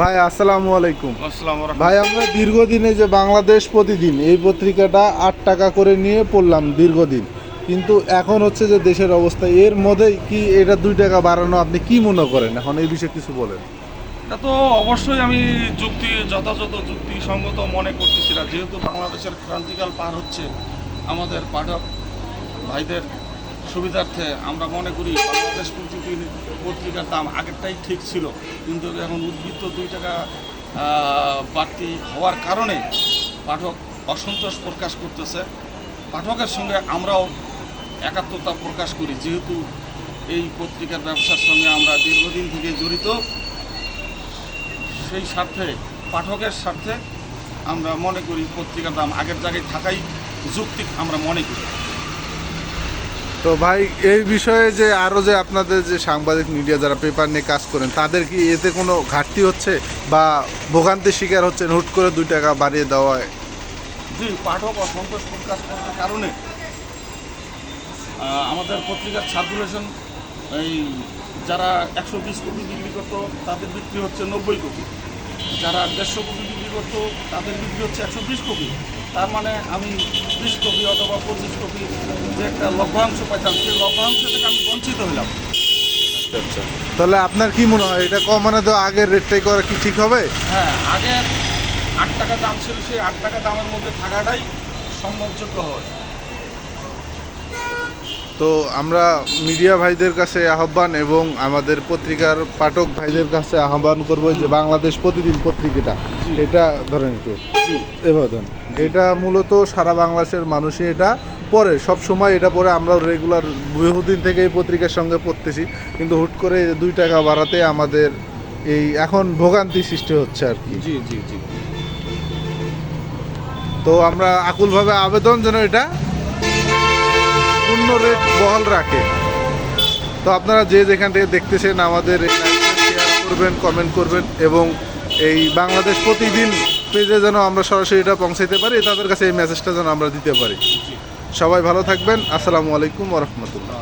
ভাই আসসালামু আলাইকুম। আসসালাম ভাই আমরা দীর্ঘদিনে যে বাংলাদেশ প্রতিদিন এই পত্রিকাটা আট টাকা করে নিয়ে পড়লাম দীর্ঘদিন। কিন্তু এখন হচ্ছে যে দেশের অবস্থা এর মধ্যে কি এটা দুই টাকা বাড়ানো আপনি কি মনে করেন? এখন এই বিষয়ে কিছু বলেন। এটা তো অবশ্যই আমি যুক্তি যথাযথ যুক্তিসঙ্গত মনে করতেছি না। যেহেতু বাংলাদেশের ক্রান্তিকাল পার হচ্ছে আমাদের পাঠক ভাইদের সুবিধার্থে আমরা মনে করি বাংলাদেশ প্রতিদিন পত্রিকার দাম আগেরটাই ঠিক ছিল। কিন্তু এখন উদ্বৃত্ত দুই টাকা বাড়তি হওয়ার কারণে পাঠক অসন্তোষ প্রকাশ করতেছে। পাঠকের সঙ্গে আমরাও একাত্মতা প্রকাশ করি। যেহেতু এই পত্রিকার ব্যবসার সঙ্গে আমরা দীর্ঘদিন থেকে জড়িত, সেই স্বার্থে, পাঠকের স্বার্থে আমরা মনে করি পত্রিকার দাম আগের জায়গায় থাকাই যুক্তিক, আমরা মনে করি। তো ভাই, এই বিষয়ে যে আরও যে আপনাদের যে সাংবাদিক মিডিয়া যারা পেপার নিয়ে কাজ করেন, তাদের কি এতে কোনো ঘাটতি হচ্ছে? বা ভোগান্তির শিকার হচ্ছে হুট করে দুই টাকা বাড়িয়ে দেওয়ায়? যে পাঠক অসন্তোষ প্রকাশ করার কারণে আমাদের পত্রিকার সার্কুলেশন, এই যারা একশো বিশ কোটি বিক্রি করতো, তাদের বিক্রি হচ্ছে নব্বই কোটি। যারা দেড়শো কোটি বিক্রি করতো, তাদের বিক্রি হচ্ছে একশো বিশ কোটি। তার মানে আমি বিশ কপি অথবা পঁচিশ কপি যে একটা লভ্যাংশ পাইতাম সেই লভ্যাংশ থেকে আমি বঞ্চিত হইলাম। তাহলে আপনার কি মনে হয় এটা কমানো তো আগের রেটটাই করা কি ঠিক হবে? হ্যাঁ আগের আট টাকা দাম ছিল সেই আট টাকা দামের মধ্যে থাকাটাই সম্ভবযোগ্য হয়। তো আমরা মিডিয়া ভাইদের কাছে আহ্বান এবং আমাদের পত্রিকার পাঠক ভাইদের কাছে আহ্বান করব যে বাংলাদেশ প্রতিদিন পত্রিকাটা এটা ধরেন একটু এভাবে ধরেন। এটা মূলত সারা বাংলাদেশের মানুষই এটা পড়ে সব সময় এটা পরে আমরা রেগুলার বহুদিন থেকে এই পত্রিকার সঙ্গে পড়তেছি কিন্তু হুট করে দুই টাকা বাড়াতে আমাদের এই এখন ভোগান্তি সৃষ্টি হচ্ছে আর কি। জি জি জি। তো আমরা আকুলভাবে আবেদন যেন এটা পূর্ণ রেট বহাল রাখে। তো আপনারা যে যেখান থেকে দেখতেছেন আমাদের শেয়ার করবেন কমেন্ট করবেন এবং এই বাংলাদেশ প্রতিদিন পেজে যেন আমরা সরাসরি এটা পৌঁছাইতে পারি, তাদের কাছে এই মেসেজটা যেন আমরা দিতে পারি। সবাই ভালো থাকবেন। আসসালামু আলাইকুম রহমতুল্লাহ।